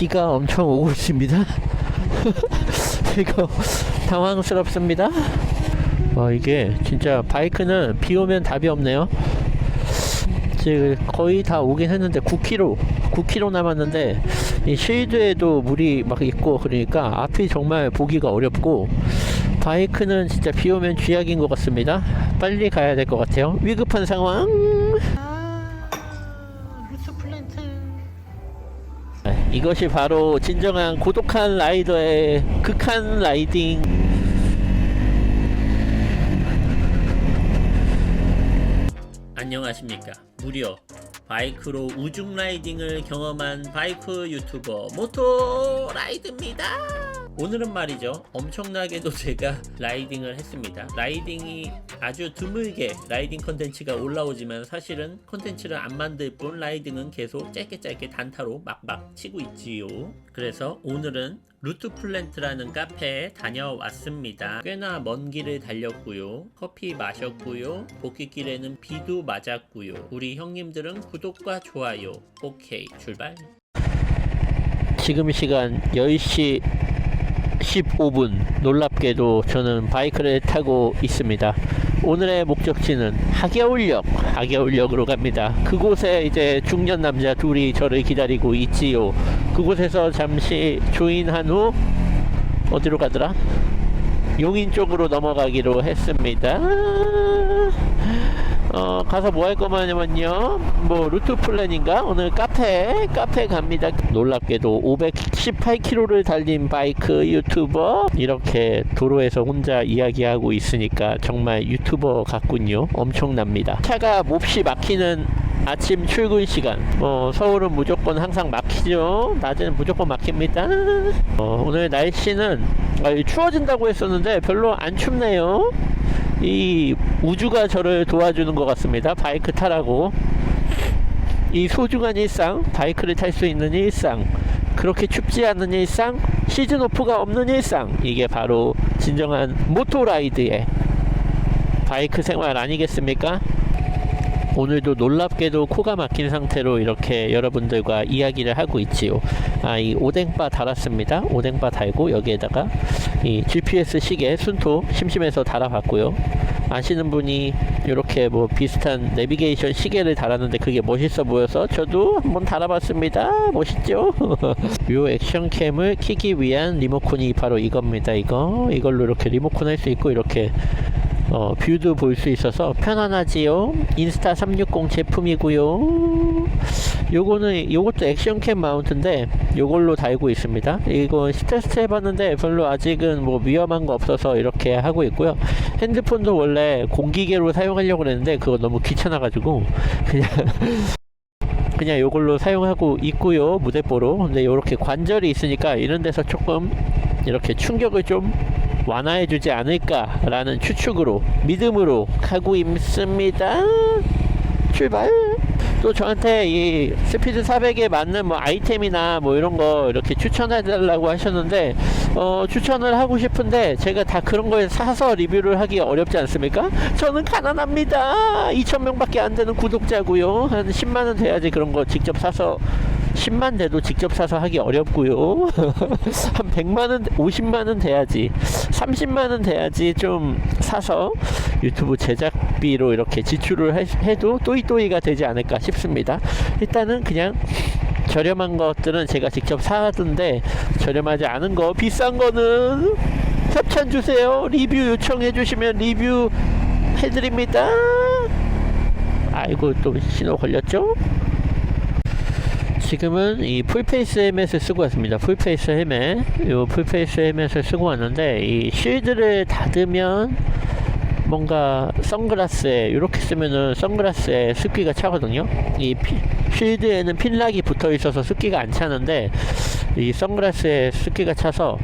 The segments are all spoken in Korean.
비가 엄청 오고 있습니다. 이거 당황스럽습니다. 와 이게 진짜 바이크는 비 오면 답이 없네요. 지금 거의 다 오긴 했는데 9km, 9km 남았는데 이 쉴드에도 물이 막 있고 그러니까 앞이 정말 보기가 어렵고 바이크는 진짜 비 오면 쥐약인 것 같습니다. 빨리 가야 될 것 같아요. 위급한 상황. 이것이 바로 진정한 고독한 라이더의 극한 라이딩. 안녕하십니까. 무려 바이크로 우중 라이딩을 경험한 바이크 유튜버 모토 라이드입니다. 오늘은 말이죠. 엄청나게도 제가 라이딩을 했습니다. 라이딩이 아주 드물게 라이딩 컨텐츠가 올라오지만 사실은 컨텐츠를 안 만들 뿐 라이딩은 계속 짧게 짧게 단타로 막막 치고 있지요. 그래서 오늘은 루트 플랜트라는 카페에 다녀왔습니다. 꽤나 먼 길을 달렸고요. 커피 마셨고요. 복귀길에는 비도 맞았고요. 우리 형님들은 구독과 좋아요. 오케이, 출발. 지금 시간 10시 15분 놀랍게도 저는 바이크를 타고 있습니다. 오늘의 목적지는 하겨울역, 하겨울역으로 갑니다. 그곳에 이제 중년 남자 둘이 저를 기다리고 있지요. 그곳에서 잠시 조인한 후 어디로 가더라? 용인 쪽으로 넘어가기로 했습니다. 어, 가서 뭐 할 거냐면요. 뭐, 루트 플랜인가? 오늘 카페, 카페 갑니다. 놀랍게도 518km를 달린 바이크 유튜버. 이렇게 도로에서 혼자 이야기하고 있으니까 정말 유튜버 같군요. 엄청납니다. 차가 몹시 막히는 아침 출근 시간. 어, 서울은 무조건 항상 막히죠. 낮에는 무조건 막힙니다. 어, 오늘 날씨는 아, 추워진다고 했었는데 별로 안 춥네요. 이 우주가 저를 도와주는 것 같습니다. 바이크 타라고. 이 소중한 일상, 바이크를 탈 수 있는 일상, 그렇게 춥지 않은 일상, 시즌 오프가 없는 일상, 이게 바로 진정한 모토라이드의 바이크 생활 아니겠습니까? 오늘도 놀랍게도 코가 막힌 상태로 이렇게 여러분들과 이야기를 하고 있지요. 아, 이 오뎅바 달았습니다. 오뎅바 달고 여기에다가 이 GPS 시계 순토 심심해서 달아봤고요. 아시는 분이 이렇게 뭐 비슷한 내비게이션 시계를 달았는데 그게 멋있어 보여서 저도 한번 달아봤습니다. 멋있죠? 요 액션캠을 키기 위한 리모컨이 바로 이겁니다. 이거 이걸로 이렇게 리모컨 할 수 있고 이렇게 어, 뷰도 볼 수 있어서 편안하지요. 인스타 360 제품이고요. 요거는 요것도 액션캠 마운트인데 요걸로 달고 있습니다. 이거 테스트 해봤는데 별로 아직은 뭐 위험한 거 없어서 이렇게 하고 있고요. 핸드폰도 원래 공기계로 사용하려고 그랬는데 그거 너무 귀찮아가지고 그냥 그냥 요걸로 사용하고 있고요 무대뽀로 근데 요렇게 관절이 있으니까 이런 데서 조금 이렇게 충격을 좀 완화해주지 않을까라는 추측으로 믿음으로 가고 있습니다. 출발. 또 저한테 이 스피드 400에 맞는 뭐 아이템이나 뭐 이런 거 이렇게 추천해달라고 하셨는데 어 추천을 하고 싶은데 제가 다 그런 거에 사서 리뷰를 하기 어렵지 않습니까? 저는 가난합니다. 2,000명밖에 안 되는 구독자고요. 한 10만 원 돼야지 그런 거 직접 사서 10만 돼도 직접 사서 하기 어렵고요. 한 100만 원, 50만 원 돼야지. 30만 원 돼야지 좀 사서 유튜브 제작비로 이렇게 지출을 해, 해도 또이또이가 되지 않을까 싶습니다. 일단은 그냥 저렴한 것들은 제가 직접 사던데 저렴하지 않은 거 비싼 거는 협찬 주세요. 리뷰 요청해 주시면 리뷰 해드립니다. 아이고 또 신호 걸렸죠? 지금은 이 풀페이스 헬멧을 쓰고 왔습니다. 풀페이스 헬멧. 요 풀페이스 헬멧을 쓰고 왔는데 이 쉴드를 닫으면 뭔가 선글라스에 이렇게 쓰면은 선글라스에 습기가 차거든요. 이 피, 쉴드에는 핀락이 붙어 있어서 습기가 안 차는데 이 선글라스에 습기가 차서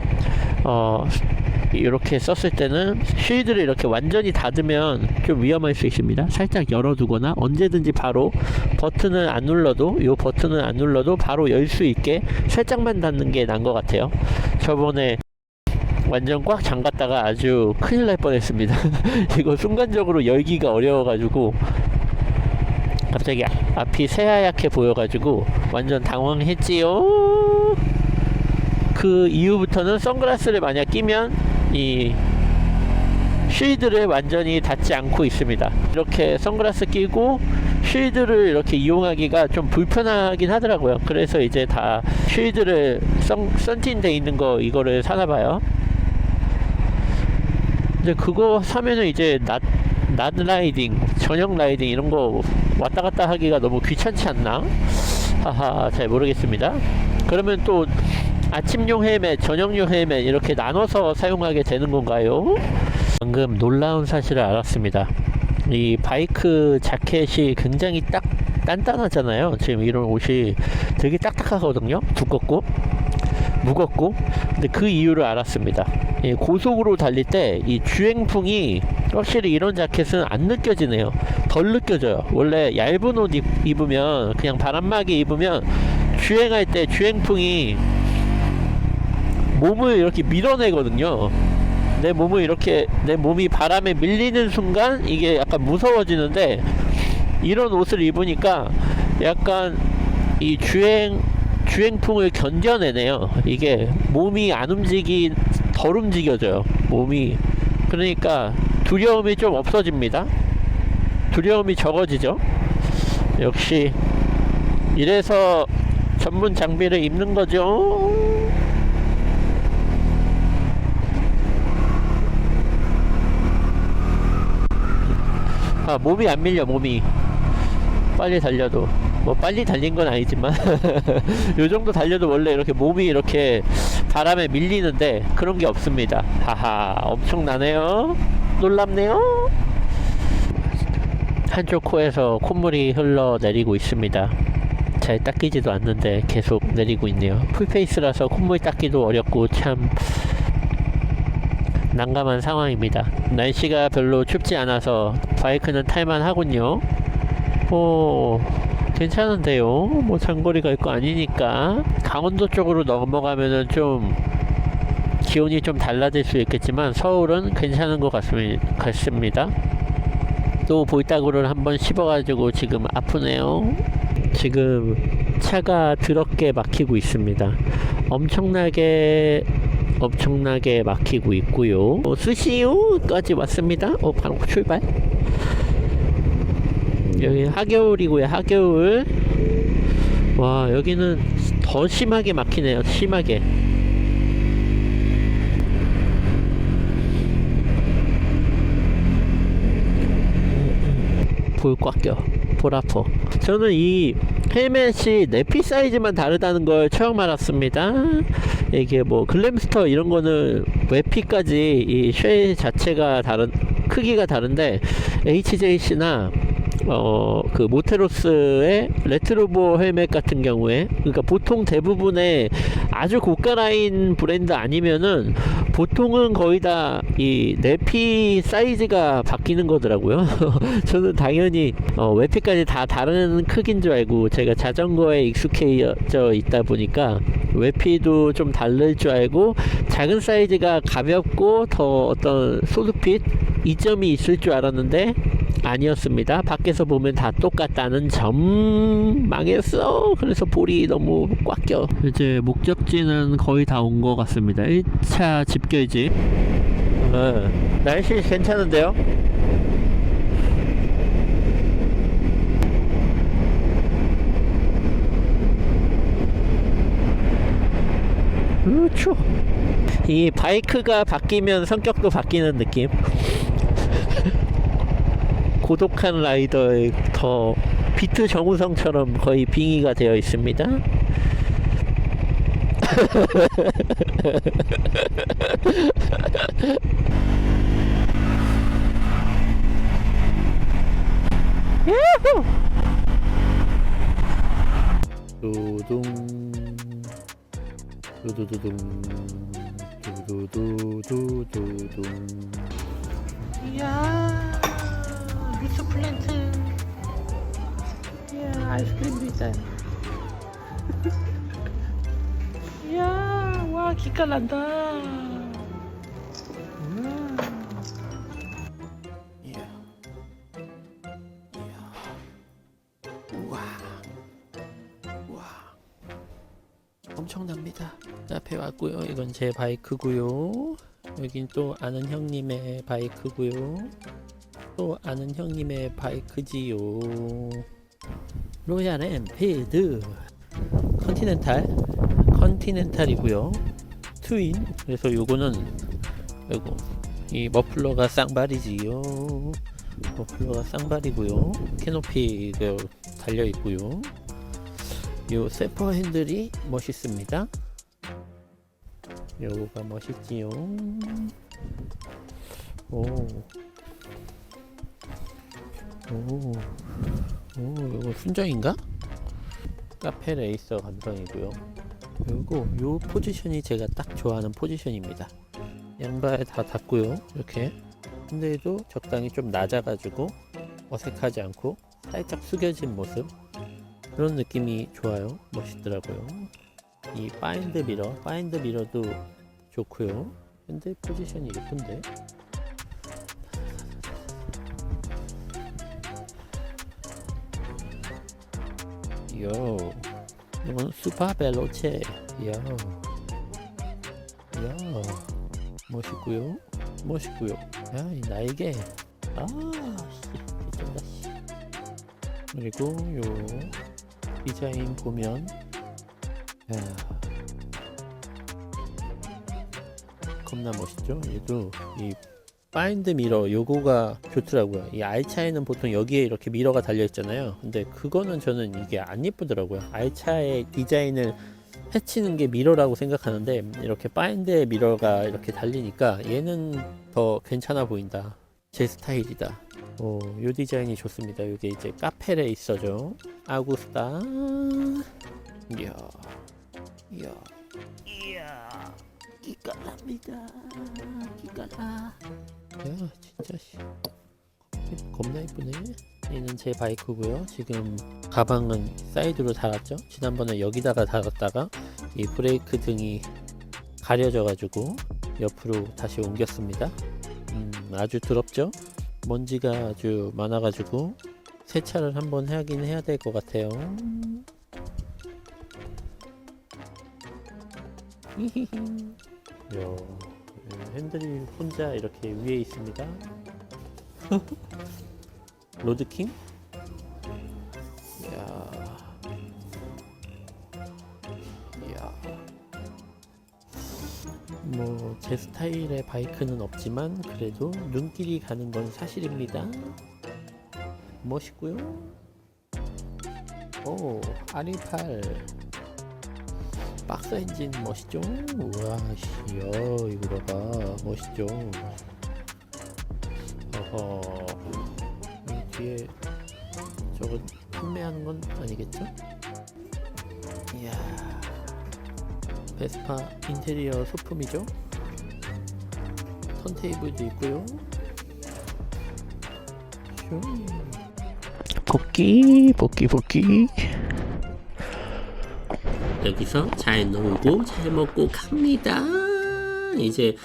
어 이렇게 썼을 때는 쉴드를 이렇게 완전히 닫으면 좀 위험할 수 있습니다. 살짝 열어두거나 언제든지 바로 버튼을 안 눌러도 이 버튼을 안 눌러도 바로 열 수 있게 살짝만 닫는 게 나은 것 같아요. 저번에 완전 꽉 잠갔다가 아주 큰일 날 뻔했습니다. 이거 순간적으로 열기가 어려워가지고 갑자기 앞이 새하얗게 보여가지고 완전 당황했지요. 그 이후부터는 선글라스를 만약 끼면 이 쉴드를 완전히 닫지 않고 있습니다. 이렇게 선글라스 끼고 쉴드를 이렇게 이용하기가 좀 불편하긴 하더라고요. 그래서 이제 다 쉴드를 선, 썬틴돼 있는 거 이거를 사나 봐요. 근데 그거 사면은 이제 낮, 낮 라이딩, 저녁 라이딩 이런 거 왔다 갔다 하기가 너무 귀찮지 않나? 하하, 잘 모르겠습니다. 그러면 또 아침용 헬멧, 저녁용 헬멧 이렇게 나눠서 사용하게 되는 건가요? 방금 놀라운 사실을 알았습니다. 이 바이크 자켓이 굉장히 딱 단단하잖아요. 지금 이런 옷이 되게 딱딱하거든요. 두껍고 무겁고. 근데 그 이유를 알았습니다. 이 고속으로 달릴 때 이 주행풍이 확실히 이런 자켓은 안 느껴지네요. 덜 느껴져요. 원래 얇은 옷 입, 입으면 그냥 바람막이 입으면 주행할 때 주행풍이 몸을 이렇게 밀어내거든요. 내 몸을 이렇게 내 몸이 바람에 밀리는 순간 이게 약간 무서워지는데 이런 옷을 입으니까 약간 이 주행 주행풍을 견뎌내네요. 이게 몸이 안 움직이 덜 움직여져요. 몸이 그러니까 두려움이 좀 없어집니다. 두려움이 적어지죠. 역시 이래서 전문 장비를 입는 거죠. 아 몸이 안 밀려 몸이. 빨리 달려도. 뭐 빨리 달린 건 아니지만. 요 정도 달려도 원래 이렇게 몸이 이렇게 바람에 밀리는데 그런 게 없습니다. 하하 엄청나네요. 놀랍네요. 한쪽 코에서 콧물이 흘러내리고 있습니다. 잘 닦이지도 않는데 계속 내리고 있네요. 풀페이스라서 콧물 닦기도 어렵고 참 난감한 상황입니다. 날씨가 별로 춥지 않아서 바이크는 탈만 하군요. 오, 괜찮은데요? 뭐 장거리 갈거 아니니까. 강원도 쪽으로 넘어가면은 좀 기온이 좀 달라질 수 있겠지만 서울은 괜찮은 것 같습니- 같습니다. 또 볼따구를 한번 씹어가지고 지금 아프네요. 지금 차가 더럽게 막히고 있습니다. 엄청나게 엄청나게 막히고 있고요. 어, 스시우까지 왔습니다. 어, 바로 출발. 여기 하겨울이고요. 하겨울. 와 여기는 더 심하게 막히네요. 심하게. 볼꽉 껴. 볼 아파. 저는 이 헬멧이 내피 사이즈만 다르다는 걸 처음 알았습니다. 이게 뭐 글램스터 이런 거는 외피까지 이 쉘 자체가 다른 크기가 다른데 HJC나 어 그 모테로스의 레트로보 헬멧 같은 경우에 그러니까 보통 대부분의 아주 고가 라인 브랜드 아니면은 보통은 거의 다 이 내피 사이즈가 바뀌는 거더라고요. 저는 당연히 어, 외피까지 다 다른 크기인 줄 알고 제가 자전거에 익숙해져 있다 보니까 외피도 좀 다를 줄 알고 작은 사이즈가 가볍고 더 어떤 소드핏 이점이 있을 줄 알았는데 아니었습니다. 밖에서 보면 다 똑같다는 점 망했어. 그래서 볼이 너무 꽉 껴. 이제 목적지는 거의 다 온 것 같습니다. 1차 집결지. 어, 날씨 괜찮은데요? 으, 추워. 이 바이크가 바뀌면 성격도 바뀌는 느낌. 고독한 라이더의 더 비트 정우성처럼 거의 빙의가 되어 있습니다. 두둥 두두두둥 두두두두두둥 이야 루스 플랜트 이야 아이스크림도 있어요 이야 와 기깔 난다 제 바이크고요. 여긴 또 아는 형님의 바이크고요. 또 아는 형님의 바이크지요. 로얄 엠필드 컨티넨탈 컨티넨탈이고요. 트윈 그래서 요거는 요거 이 머플러가 쌍발이지요. 머플러가 쌍발이고요. 캐노피가 달려 있고요. 요 세퍼 핸들이 멋있습니다. 요거가 멋있지요. 오. 오. 오, 요거 순정인가? 카페 레이서 감성이고요. 요거 요 포지션이 제가 딱 좋아하는 포지션입니다. 양발 다 닿고요. 이렇게. 근데도 적당히 좀 낮아가지고 어색하지 않고 살짝 숙여진 모습. 그런 느낌이 좋아요. 멋있더라고요. 이 파인드 미러, 파인드 미러도 좋고요. 핸들 포지션이 예쁜데. 요, 이건 슈퍼 벨로체. 요, 요, 멋있고요. 멋있고요. 야, 이 날개. 아, 씨. 그리고 요 디자인 보면 야, 겁나 멋있죠? 얘도 이 파인드 미러 요거가 좋더라고요. 이 알차에는 보통 여기에 이렇게 미러가 달려 있잖아요. 근데 그거는 저는 이게 안 예쁘더라고요. 알차의 디자인을 해치는 게 미러라고 생각하는데 이렇게 파인드의 미러가 이렇게 달리니까 얘는 더 괜찮아 보인다. 제 스타일이다. 오, 요 디자인이 좋습니다. 이게 이제 카페 레이서죠. 아구스타. 이야, 이야, 이야, 기깔납니다. 기깔나. 야, 진짜 씨. 겁나 이쁘네. 얘는 제 바이크고요. 지금 가방은 사이드로 달았죠. 지난번에 여기다가 달았다가 이 브레이크 등이 가려져가지고 옆으로 다시 옮겼습니다. 음, 아주 더럽죠? 먼지가 아주 많아가지고 세차를 한번 하긴 해야 될 것 같아요. 요 핸들이 혼자 이렇게 위에 있습니다. 로드킹? 이야. 이야. 뭐 제 스타일의 바이크는 없지만 그래도 눈길이 가는 건 사실입니다. 멋있고요. 오, R18 박스 엔진 멋있죠? 우와, 씨, 야, 이거 봐봐, 멋있죠? 어허, 이 뒤에 저거 판매하는 건 아니겠죠? 이야, 베스파 인테리어 소품이죠? 턴테이블도 있고요. 슝. 복귀, 복귀, 복귀. 여기서 잘 놀고 잘 먹고 갑니다. 이제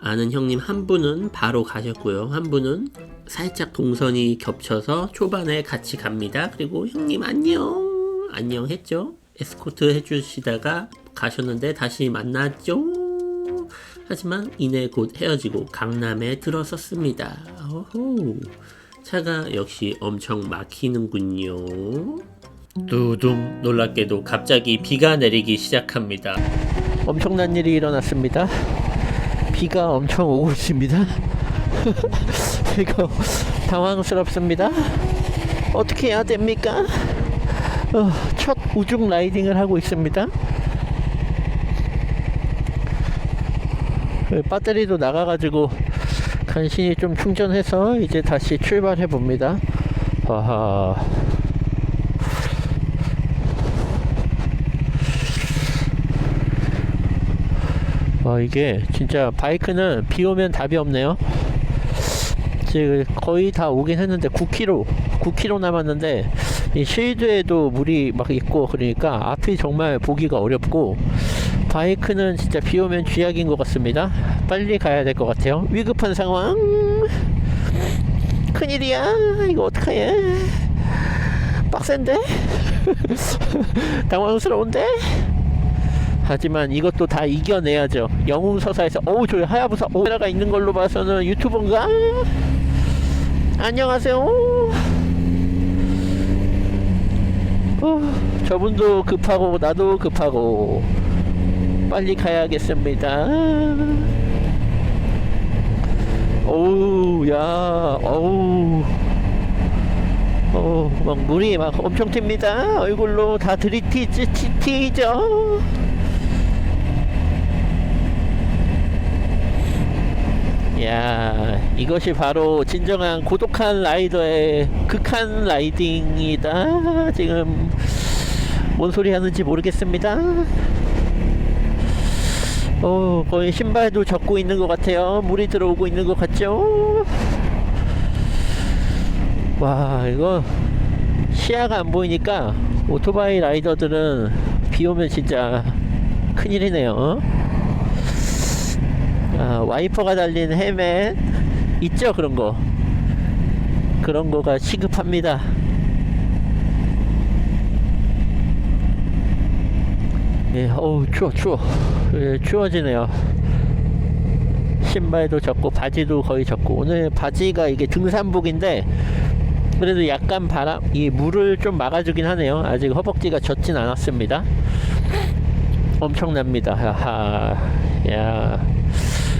아는 형님 한 분은 바로 가셨고요. 한 분은 살짝 동선이 겹쳐서 초반에 같이 갑니다. 그리고 형님 안녕 안녕 했죠. 에스코트 해주시다가 가셨는데 다시 만났죠. 하지만 이내 곧 헤어지고 강남에 들어섰습니다. 오호. 차가 역시 엄청 막히는군요. 두둥 놀랍게도 갑자기 비가 내리기 시작합니다. 엄청난 일이 일어났습니다. 비가 엄청 오고 있습니다. 이거 당황스럽습니다. 어떻게 해야 됩니까? 어, 첫 우중 라이딩을 하고 있습니다. 그 배터리도 나가가지고 간신히 좀 충전해서 이제 다시 출발해 봅니다. 아하. 와 이게 진짜 바이크는 비 오면 답이 없네요. 지금 거의 다 오긴 했는데 9km, 9km 남았는데 이 쉴드에도 물이 막 있고 그러니까 앞이 정말 보기가 어렵고 바이크는 진짜 비 오면 쥐약인 것 같습니다. 빨리 가야 될 것 같아요. 위급한 상황. 큰일이야. 이거 어떡해. 빡센데? 당황스러운데? 하지만 이것도 다 이겨내야죠. 영웅 서사에서 어우 저 하야부사 오페라가 있는 걸로 봐서는 유튜버인가? 안녕하세요. 어, 저분도 급하고 나도 급하고 빨리 가야겠습니다. 어우 야 어우 어, 막 물이 막 엄청 튑니다. 얼굴로 다 들이티지, 튀죠. 야, 이것이 바로 진정한 고독한 라이더의 극한 라이딩이다. 지금 뭔 소리 하는지 모르겠습니다. 어, 거의 신발도 젖고 있는 것 같아요. 물이 들어오고 있는 것 같죠? 와 이거 시야가 안 보이니까 오토바이 라이더들은 비 오면 진짜 큰일이네요 와이퍼가 달린 헬멧 있죠 그런 거? 그런 거가 시급합니다. 예, 어우 추워 추워. 예, 추워지네요. 신발도 젖고 바지도 거의 젖고. 오늘 바지가 이게 등산복인데 그래도 약간 바람 이 물을 좀 막아주긴 하네요. 아직 허벅지가 젖진 않았습니다. 엄청납니다. 하하 야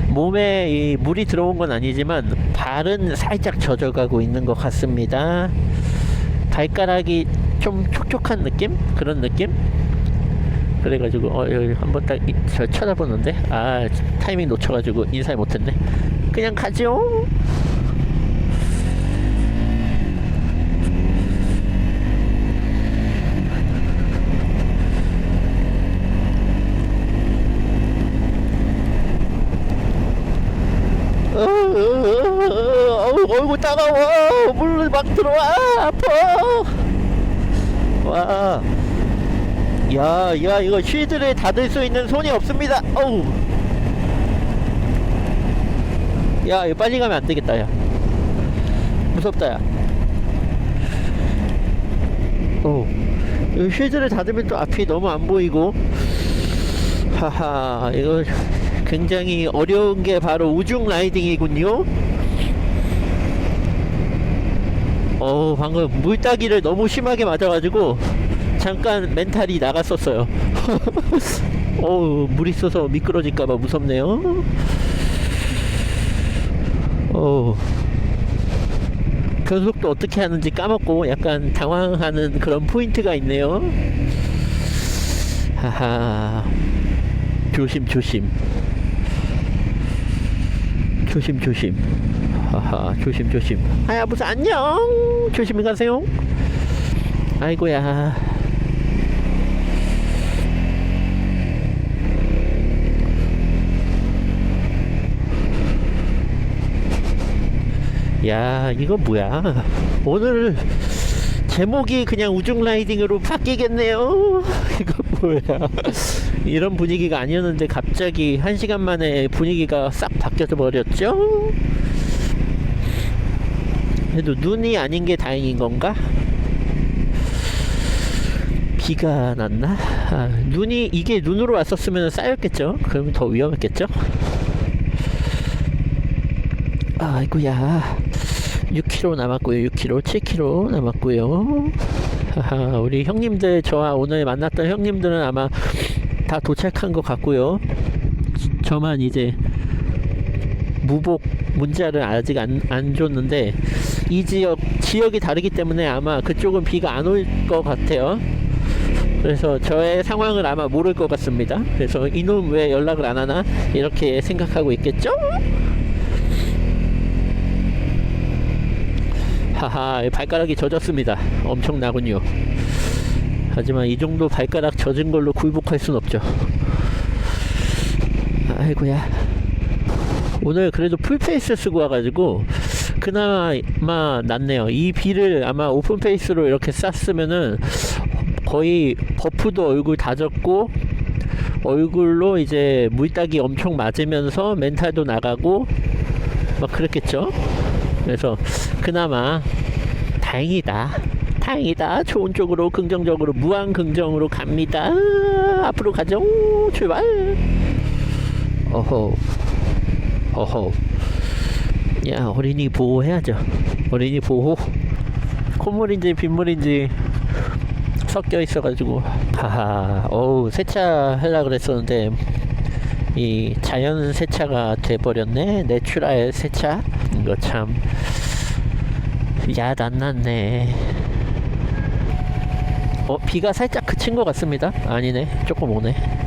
몸에 이 물이 들어온 건 아니지만 발은 살짝 젖어가고 있는 것 같습니다. 발가락이 좀 촉촉한 느낌? 그런 느낌? 그래가지고 어 여기 한번 딱 저 쳐다보는데? 아 타이밍 놓쳐가지고 인사를 못했네. 그냥 가죠 어, 어, 얼굴 따가워 물 막 들어와 아파 와 야, 야, 이거 쉴드를 닫을 수 있는 손이 없습니다. 어우. 야, 이거 빨리 가면 안 되겠다, 야. 무섭다, 야. 어. 이 쉴드를 닫으면 또 앞이 너무 안 보이고. 하하, 이거 굉장히 어려운 게 바로 우중 라이딩이군요. 어, 방금 물따기를 너무 심하게 맞아가지고 잠깐 멘탈이 나갔었어요. 어우, 물 있어서 미끄러질까봐 무섭네요. 어 변속도 어떻게 하는지 까먹고 약간 당황하는 그런 포인트가 있네요. 하하. 조심, 조심. 조심, 조심. 하하, 조심, 조심. 하야부사 안녕! 조심히 가세요. 아이고야. 야, 이거 뭐야? 오늘 제목이 그냥 우중 라이딩으로 바뀌겠네요. 이거 뭐야? 이런 분위기가 아니었는데 갑자기 한 시간 만에 분위기가 싹 바뀌어 버렸죠? 그래도 눈이 아닌 게 다행인 건가? 비가 났나? 아, 눈이 이게 눈으로 왔었으면 쌓였겠죠? 그러면 더 위험했겠죠? 아이고야 6km 남았고요 6km 7km 남았고요 하하, 우리 형님들 저와 오늘 만났던 형님들은 아마 다 도착한 것 같고요 저만 이제 무복 문자를 아직 안, 안 줬는데 이 지역 지역이 다르기 때문에 아마 그쪽은 비가 안 올 것 같아요. 그래서 저의 상황을 아마 모를 것 같습니다. 그래서 이놈 왜 연락을 안 하나 이렇게 생각하고 있겠죠? 하하 발가락이 젖었습니다. 엄청나군요. 하지만 이 정도 발가락 젖은 걸로 굴복할 순 없죠. 아이고야 오늘 그래도 풀페이스 쓰고 와가지고 그나마 낫네요 이 비를 아마 오픈페이스로 이렇게 쌌으면은 거의 버프도 얼굴 다 젖고 얼굴로 이제 물딱이 엄청 맞으면서 멘탈도 나가고 막 그랬겠죠 그래서 그나마 다행이다 다행이다. 좋은 쪽으로 긍정적으로 무한 긍정으로 갑니다. 앞으로 가죠. 오, 출발. 어허. 어허. 야 어린이 보호해야죠. 어린이 보호. 콧물인지 빗물인지 섞여 있어가지고. 하하. 어우 세차 하려 그랬었는데 이 자연 세차가 돼버렸네. 내추럴 세차. 이거 참 야단 났네. 어 비가 살짝 그친 것 같습니다. 아니네. 조금 오네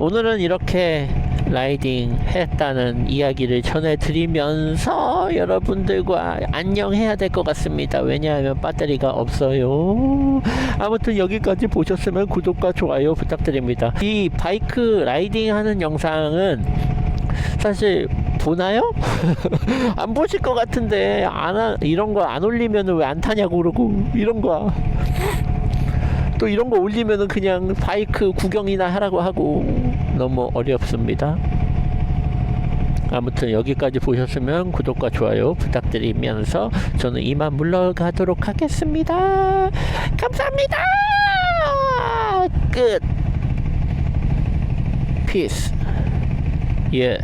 오늘은 이렇게 라이딩 했다는 이야기를 전해드리면서 여러분들과 안녕해야 될 것 같습니다. 왜냐하면 배터리가 없어요. 아무튼 여기까지 보셨으면 구독과 좋아요 부탁드립니다. 이 바이크 라이딩 하는 영상은 사실 보나요? 안 보실 것 같은데 안 하- 이런 거 안 올리면 왜 안 타냐고 그러고 이런 거 또 이런 거 올리면은 그냥 바이크 구경이나 하라고 하고 너무 어렵습니다. 아무튼 여기까지 보셨으면 구독과 좋아요 부탁드리면서 저는 이만 물러가도록 하겠습니다. 감사합니다. 끝. 피스. 예.